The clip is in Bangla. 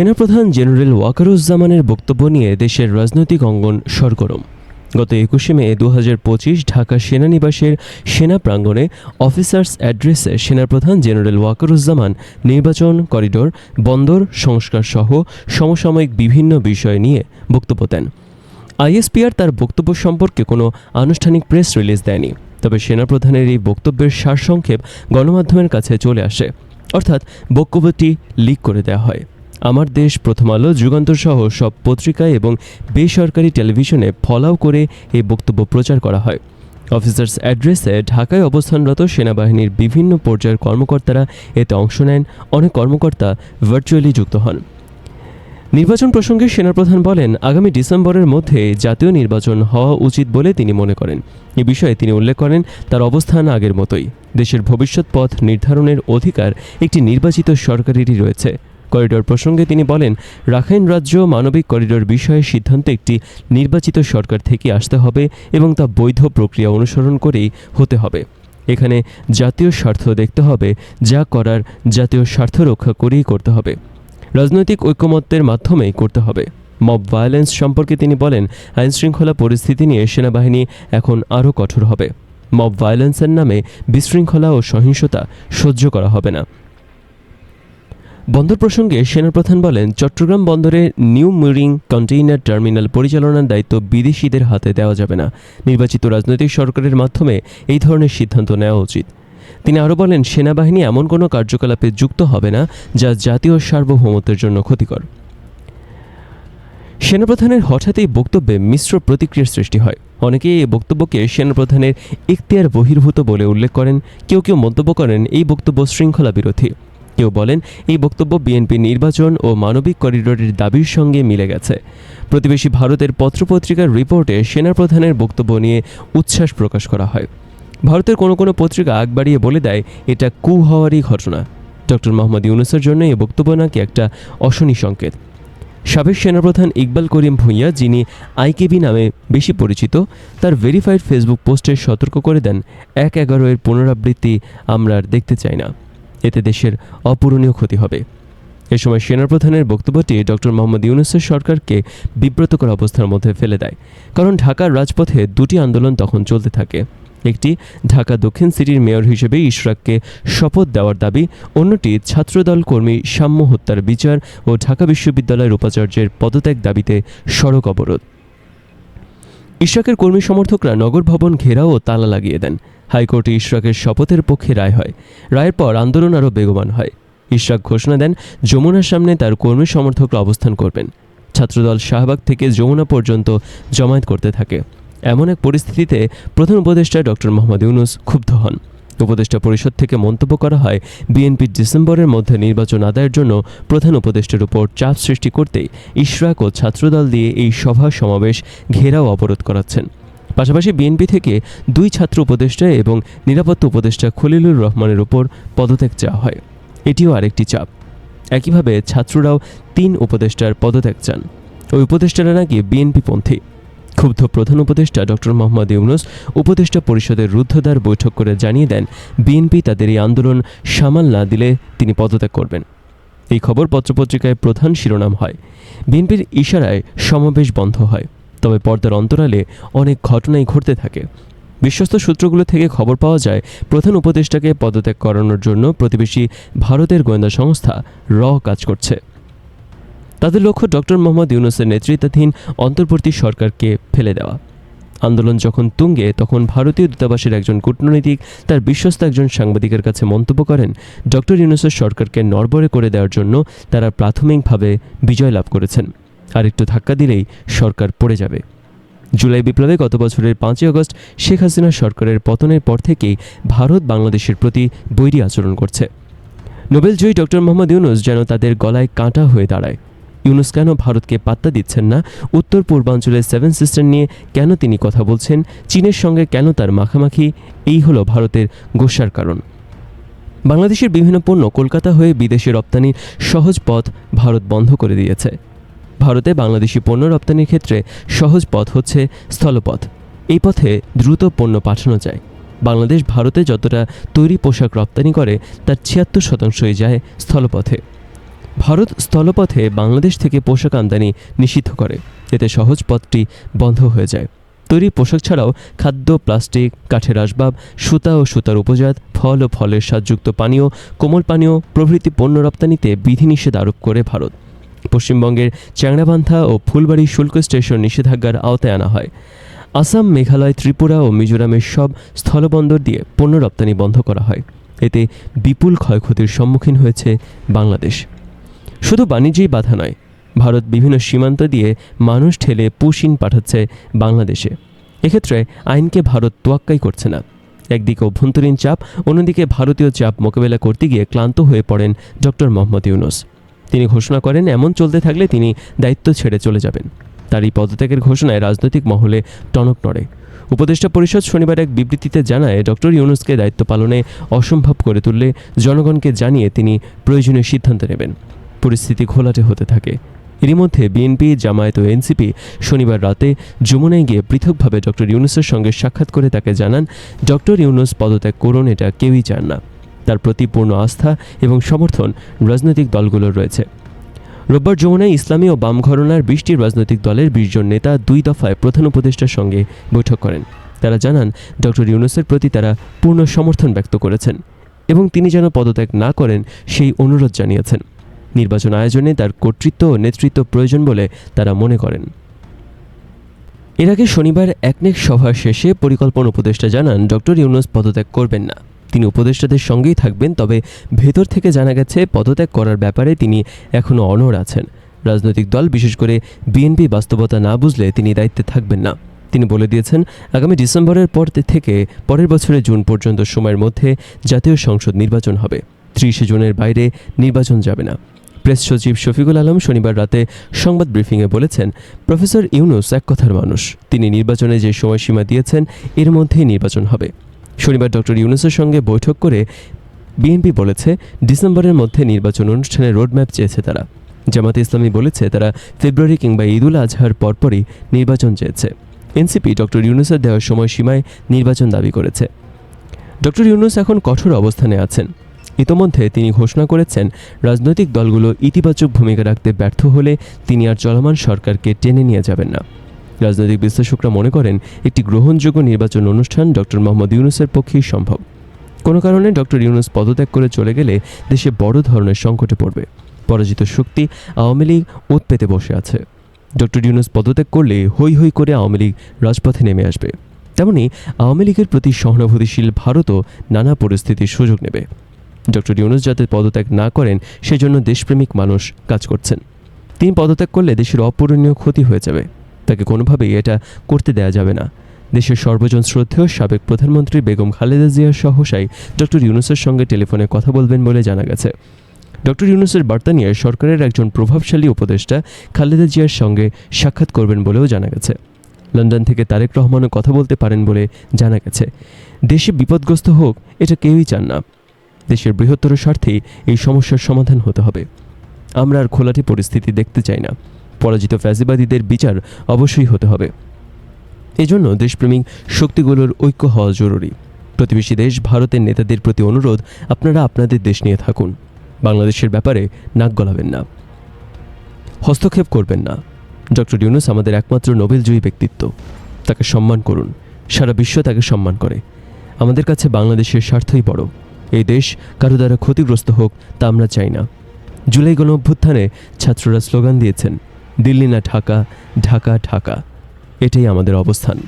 সেনাপ্রধান জেনারেল ওয়াকারুজ্জামানের বক্তব্য নিয়ে দেশের রাজনৈতিক অঙ্গন সরগরম। গত একুশে মে দু পঁচিশ ঢাকা সেনানিবাসের সেনা প্রাঙ্গণে অফিসার্স অ্যাড্রেসে সেনাপ্রধান জেনারেল ওয়াকারুজ্জামান নির্বাচন করিডোর, বন্দর, সংস্কার সহ সমসাময়িক বিভিন্ন বিষয় নিয়ে বক্তব্য দেন। আইএসপিআর তার বক্তব্য সম্পর্কে কোনো আনুষ্ঠানিক প্রেস রিলিজ দেয়নি, তবে সেনাপ্রধানের এই বক্তব্যের সারসংক্ষেপ গণমাধ্যমের কাছে চলে আসে, অর্থাৎ বক্তব্যটি লিক করে দেওয়া হয়। আমার দেশ প্রথম আলো, যুগান্তর সহ সব পত্রিকায় এবং বেসরকারি টেলিভিশনে ফলাও করে এই বক্তব্য প্রচার করা হয়। অফিসার্স অ্যাড্রেসে ঢাকায় অবস্থানরত সেনাবাহিনীর বিভিন্ন পর্যায়ের কর্মকর্তারা এতে অংশ নেন। অনেক কর্মকর্তা ভার্চুয়ালি যুক্ত হন। নির্বাচন প্রসঙ্গে সেনাপ্রধান বলেন, আগামী ডিসেম্বরের মধ্যে জাতীয় নির্বাচন হওয়া উচিত বলে তিনি মনে করেন। এ বিষয়ে তিনি উল্লেখ করেন, তার অবস্থান আগের মতোই। দেশের ভবিষ্যৎ পথ নির্ধারণের অধিকার একটি নির্বাচিত সরকারেরই রয়েছে। করিডোর প্রসঙ্গে তিনি বলেন, রাখাইন রাজ্য মানবিক করিডোর বিষয়ে সিদ্ধান্ত একটি নির্বাচিত সরকার থেকে আসতে হবে এবং তা বৈধ প্রক্রিয়া অনুসরণ করেই হতে হবে। এখানে জাতীয় স্বার্থ দেখতে হবে, যা করার জাতীয় স্বার্থ রক্ষা করেই করতে হবে। রাজনৈতিক ঐকমত্যের মাধ্যমেই করতে হবে। মব ভায়োলেন্স সম্পর্কে তিনি বলেন, আইনশৃঙ্খলা পরিস্থিতি নিয়ে সেনাবাহিনী এখন আরও কঠোর হবে। মব ভায়োলেন্সের নামে বিশৃঙ্খলা ও সহিংসতা সহ্য করা হবে না। বন্দর প্রসঙ্গে সেনাপ্রধান বলেন, চট্টগ্রাম বন্দরে নিউ মুরিং কন্টেইনার টার্মিনাল পরিচালনার দায়িত্ব বিদেশিদের হাতে দেওয়া যাবে না। নির্বাচিত রাজনৈতিক সরকারের মাধ্যমে এই ধরনের সিদ্ধান্ত নেওয়া উচিত। তিনি আরও বলেন, সেনাবাহিনী এমন কোনো কার্যকলাপে যুক্ত হবে না, যা জাতীয় সার্বভৌমত্বের জন্য ক্ষতিকর। সেনাপ্রধানের হঠাৎ এই বক্তব্যে মিশ্র প্রতিক্রিয়ার সৃষ্টি হয়। অনেকেই এই বক্তব্যকে সেনাপ্রধানের ইখতিয়ার বহির্ভূত বলে উল্লেখ করেন। কেউ কেউ মন্তব্য করেন, এই বক্তব্য শৃঙ্খলা বিরোধী কেউ বলেন এই বক্তব্য বিএনপি নির্বাচন ও মানবিক করিডোরের দাবির সঙ্গে মিলে গেছে। প্রতিবেশী ভারতের পত্রপত্রিকার রিপোর্টে সেনাপ্রধানের বক্তব্য নিয়ে উচ্ছ্বাস প্রকাশ করা হয়। ভারতের কোনো কোনো পত্রিকা আগ বাড়িয়ে বলে দেয়, এটা কু হওয়ারই ঘটনা। ডক্টর মোহাম্মদ ইউনুসের জন্য এই বক্তব্য নাকি একটা অশনি সংকেত। সাবেক সেনাপ্রধান ইকবাল করিম ভূঁইয়া, যিনি আইকেবি নামে বেশি পরিচিত, তার ভেরিফাইড ফেসবুক পোস্টে সতর্ক করে দেন, এক এগারো এর পুনরাবৃত্তি আমরা আর দেখতে চাই না। এতে দেশের অপূরণীয় ক্ষতি হবে। এ সময় সেনাপ্রধানের বক্তব্যটি ডক্টর মোহাম্মদ ইউনুসের সরকারকে বিব্রতকর অবস্থার মধ্যে ফেলে দেয়। কারণ ঢাকার রাজপথে দুটি আন্দোলন তখন চলতে থাকে। একটি ঢাকা দক্ষিণ সিটির মেয়র হিসেবে ইশরাককে শপথ দেওয়ার দাবি, অন্যটি ছাত্রদল কর্মী সাম্য হত্যার বিচার ও ঢাকা বিশ্ববিদ্যালয়ের উপাচার্যের পদত্যাগ দাবিতে সড়ক অবরোধ। ইশরাকের কর্মী সমর্থকরা নগর ভবন ঘেরাও ও তালা লাগিয়ে দেন। হাইকোর্টে ইশরাকের শপথের পক্ষে রায় হয়। রায়ের পর আন্দোলন আরও বেগবান হয়। ইশরাক ঘোষণা দেন, যমুনার সামনে তার কর্মী সমর্থকরা অবস্থান করবেন। ছাত্রদল শাহবাগ থেকে যমুনা পর্যন্ত জমায়েত করতে থাকে। এমন এক পরিস্থিতিতে প্রধান উপদেষ্টা ডক্টর মোহাম্মদ ইউনুস ক্ষুব্ধ হন। উপদেষ্টা পরিষদ থেকে মন্তব্য করা হয় বিএনপি ডিসেম্বরের মধ্যে নির্বাচন আদায়ের জন্য প্রধান উপদেষ্টার উপর চাপ সৃষ্টি করতেই ইশরাক ও ছাত্রদল দিয়ে এই সভা সমাবেশ ঘেরাও অবরোধ করাচ্ছেন। পাশাপাশি বিএনপি থেকে দুই ছাত্র উপদেষ্টা এবং নিরাপত্তা উপদেষ্টা খলিলুর রহমানের ওপর পদত্যাগ চাওয়া হয়। এটিও আরেকটি চাপ। একইভাবে ছাত্ররাও তিন উপদেষ্টার পদত্যাগ চান। ওই উপদেষ্টারা নাকি বিএনপিপন্থী ক্ষুব্ধ প্রধান উপদেষ্টা ডক্টর মোহাম্মদ ইউনুস উপদেষ্টা পরিষদের রুদ্ধদ্বার বৈঠক করে জানিয়ে দেন, বিএনপি তাদের এই আন্দোলন সামাল না দিলে তিনি পদত্যাগ করবেন। এই খবর পত্রপত্রিকায় প্রধান শিরোনাম হয়। বিএনপির ইশারায় সমাবেশ বন্ধ হয়। তবে পর্দার অন্তরালে অনেক ঘটনাই ঘটতে থাকে। বিশ্বস্ত সূত্রগুলো থেকে খবর পাওয়া যায়, প্রধান উপদেষ্টাকে পদত্যাগ করানোর জন্য প্রতিবেশী ভারতের গোয়েন্দা সংস্থা র কাজ করছে। তাদের লক্ষ্য ডক্টর মোহাম্মদ ইউনুসের নেতৃত্বাধীন অন্তর্বর্তী সরকারকে ফেলে দেওয়া। আন্দোলন যখন তুঙ্গে, তখন ভারতীয় দূতাবাসের একজন কূটনৈতিক, তার বিশ্বস্ত একজন সাংবাদিকের কাছে মন্তব্য করেন ডক্টর ইউনুসের সরকারকে নড়বড়ে করে দেওয়ার জন্য তারা প্রাথমিকভাবে বিজয় লাভ করেছেন। আর একটু ধাক্কা দিলেই সরকার পড়ে যাবে। জুলাই বিপ্লবে গত বছরের পাঁচই আগস্ট শেখ হাসিনা সরকারের পতনের পর থেকেই ভারত বাংলাদেশের প্রতি বৈরী আচরণ করছে। নোবেলজয়ী ডক্টর মোহাম্মদ ইউনুস যেন তাদের গলায় কাঁটা হয়ে দাঁড়ায়। ইউনুস কেন ভারতকে পাত্তা দিচ্ছেন না? উত্তর পূর্বাঞ্চলের সেভেন সিস্টার নিয়ে কেন তিনি কথা বলছেন? চীনের সঙ্গে কেন তার মাখামাখি? এই হলো ভারতের গোসার কারণ। বাংলাদেশের বিভিন্ন পণ্য কলকাতা হয়ে বিদেশে রপ্তানির সহজ পথ ভারত বন্ধ করে দিয়েছে। ভারতে বাংলাদেশি পণ্য রপ্তানির ক্ষেত্রে সহজ পথ হচ্ছে স্থলপথ। এই পথে দ্রুত পণ্য পাঠানো যায়। বাংলাদেশ ভারতে যতটা তৈরি পোশাক রপ্তানি করে, তার ছিয়াত্তর শতাংশই যায় স্থলপথে। ভারত স্থলপথে বাংলাদেশ থেকে পোশাক আমদানি নিষিদ্ধ করে। এতে সহজ পথটি বন্ধ হয়ে যায়। তৈরি পোশাক ছাড়াও খাদ্য, প্লাস্টিক, কাঠের আসবাব, সুতা ও সুতার উপজাত, ফল ও ফলের স্বাদযুক্ত পানীয়, কোমল পানীয় প্রভৃতি পণ্য রপ্তানিতে বিধিনিষেধ আরোপ করে ভারত। পশ্চিমবঙ্গের চ্যাংড়াবান্ধা ও ফুলবাড়ি শুল্ক স্টেশন নিষেধাজ্ঞার আওতায় আনা হয়। আসাম, মেঘালয়, ত্রিপুরা ও মিজোরামের সব স্থলবন্দর দিয়ে পণ্য রপ্তানি বন্ধ করা হয়। এতে বিপুল ক্ষয়ক্ষতির সম্মুখীন হয়েছে বাংলাদেশ। শুধু বাণিজ্যেই বাধা নয়, ভারত বিভিন্ন সীমান্ত দিয়ে মানুষ ঠেলে পুশিন পাঠাচ্ছে বাংলাদেশে। এক্ষেত্রে আইনকে ভারত তোয়াক্কাই করছে না। একদিকে অভ্যন্তরীণ চাপ, অন্যদিকে ভারতীয় চাপ মোকাবেলা করতে গিয়ে ক্লান্ত হয়ে পড়েন ডক্টর মোহাম্মদ ইউনুস। তিনি ঘোষণা করেন, এমন চলতে থাকলে তিনি দায়িত্ব ছেড়ে চলে যাবেন। তার এই পদত্যাগের ঘোষণায় রাজনৈতিক মহলে টনক নড়ে। উপদেষ্টা পরিষদ শনিবার এক বিবৃতিতে জানায়, ডক্টর ইউনুসকে দায়িত্ব পালনে অসম্ভব করে তুললে জনগণকে জানিয়ে তিনি প্রয়োজনীয় সিদ্ধান্ত নেবেন। পরিস্থিতি ঘোলাটে হতে থাকে। এরই মধ্যে বিএনপি, জামায়াত ও এনসিপি শনিবার রাতে যমুনায় গিয়ে পৃথকভাবে ডক্টর ইউনুসের সঙ্গে সাক্ষাৎ করে তাকে জানান, ডক্টর ইউনুস পদত্যাগ করুন, এটা কেউই চান না। তার প্রতি পূর্ণ আস্থা এবং সমর্থন রাজনৈতিক দলগুলোর রয়েছে। রোববার যমুনায় ইসলামী ও বাম ঘরনার বিশটি রাজনৈতিক দলের বিশ জন নেতা দুই দফায় প্রধান উপদেষ্টার সঙ্গে বৈঠক করেন। তারা জানান, ডক্টর ইউনুসের প্রতি তারা পূর্ণ সমর্থন ব্যক্ত করেছেন এবং তিনি যেন পদত্যাগ না করেন সেই অনুরোধ জানিয়েছেন। নির্বাচন আয়োজনে তার কর্তৃত্ব ও নেতৃত্ব প্রয়োজন বলে তারা মনে করেন। এর আগে শনিবার একনেক সভা শেষে পরিকল্পনা উপদেষ্টা জানান, ডক্টর ইউনুস পদত্যাগ করবেন না। তিনি উপদেষ্টাদের সঙ্গেই থাকবেন, তবে ভেতর থেকে জানা গেছে পদত্যাগ করার ব্যাপারে তিনি এখনও অনড় আছেন। রাজনৈতিক দল, বিশেষ করে বিএনপি, বাস্তবতা না বুঝলে তিনি দায়িত্বে থাকবেন না। তিনি বলে দিয়েছেন, আগামী ডিসেম্বরের পর থেকে পরের বছরের জুন পর্যন্ত সময়ের মধ্যে জাতীয় সংসদ নির্বাচন হবে। ত্রিশে জুনের বাইরে নির্বাচন যাবে না। প্রেস সচিব শফিকুল আলম শনিবার রাতে সংবাদ ব্রিফিংয়ে বলেছেন, প্রফেসর ইউনুস এক কথার মানুষ। তিনি নির্বাচনে যে সময়সীমা দিয়েছেন, এর মধ্যেই নির্বাচন হবে। শনিবার ডক্টর ইউনুসের সঙ্গে বৈঠক করে বিএনপি বলেছে, ডিসেম্বরের মধ্যে নির্বাচন অনুষ্ঠানের রোডম্যাপ চেয়েছে তারা। জামাতে ইসলামী বলেছে, তারা ফেব্রুয়ারি কিংবা ঈদুল আজহার পরপরই নির্বাচন চেয়েছে। এনসিপি ডক্টর ইউনুসের দেওয়ার সময়সীমায় নির্বাচন দাবি করেছে। ডক্টর ইউনুস এখন কঠোর অবস্থানে আছেন। ইতোমধ্যে তিনি ঘোষণা করেছেন, রাজনৈতিক দলগুলো ইতিবাচক ভূমিকা রাখতে ব্যর্থ হলে তিনি আর চলমান সরকারকে টেনে নিয়ে যাবেন না। রাজনৈতিক বিশ্লেষকরা মনে করেন, একটি গ্রহণযোগ্য নির্বাচন অনুষ্ঠান ডক্টর মোহাম্মদ ইউনুসের পক্ষেই সম্ভব। কোনো কারণে ডক্টর ইউনুস পদত্যাগ করে চলে গেলে দেশে বড় ধরনের সংকটে পড়বে। পরাজিত শক্তি আওয়ামী লীগ ওত পেতে বসে আছে। ডক্টর ইউনুস পদত্যাগ করলে হৈ হৈ করে আওয়ামী লীগ রাজপথে নেমে আসবে। তেমনি আওয়ামী লীগের প্রতি সহানুভূতিশীল ভারতও নানা পরিস্থিতির সুযোগ নেবে। ডক্টর ইউনুস যাতে পদত্যাগ না করেন, সেজন্য দেশপ্রেমিক মানুষ কাজ করছেন। তিনি পদত্যাগ করলে দেশের অপূরণীয় ক্ষতি হয়ে যাবে। তাকে কোনোভাবেই এটা করতে দেয়া যাবে না। দেশের সর্বজন শ্রদ্ধেয় সাবেক প্রধানমন্ত্রী বেগম খালেদা জিয়ার সহসাই ডক্টর ইউনুসের সঙ্গে টেলিফোনে কথা বলবেন বলে জানা গেছে। ডক্টর ইউনুসের বার্তা নিয়ে সরকারের একজন প্রভাবশালী উপদেষ্টা খালেদা জিয়ার সঙ্গে সাক্ষাৎ করবেন বলেও জানা গেছে। লন্ডন থেকে তারেক রহমানও কথা বলতে পারেন বলে জানা গেছে। দেশে বিপদগ্রস্ত হোক, এটা কেউই চান না। দেশের বৃহত্তর স্বার্থেই এই সমস্যার সমাধান হতে হবে। আমরা আর খোলাটি পরিস্থিতি দেখতে চাই না। পরাজিত ফ্যাসিবাদীদের বিচার অবশ্যই হতে হবে। এজন্য দেশপ্রেমিক শক্তিগুলোর ঐক্য হওয়া জরুরি। প্রতিবেশী দেশ ভারতের নেতাদের প্রতি অনুরোধ, আপনারা আপনাদের দেশ নিয়ে থাকুন। বাংলাদেশের ব্যাপারে নাক গলাবেন না। হস্তক্ষেপ করবেন না। ডক্টর ইউনুস আমাদের একমাত্র নোবেলজয়ী ব্যক্তিত্ব। তাকে সম্মান করুন। সারা বিশ্ব তাকে সম্মান করে। আমাদের কাছে বাংলাদেশের স্বার্থই বড়। এই দেশ কারও দ্বারা ক্ষতিগ্রস্ত হোক তা আমরা চাই না। জুলাই গণ অভ্যুত্থানে ছাত্ররা স্লোগান দিয়েছেন দিল্লি না ঢাকা ঢাকা ঢাকা। এটাই আমাদের অবস্থান।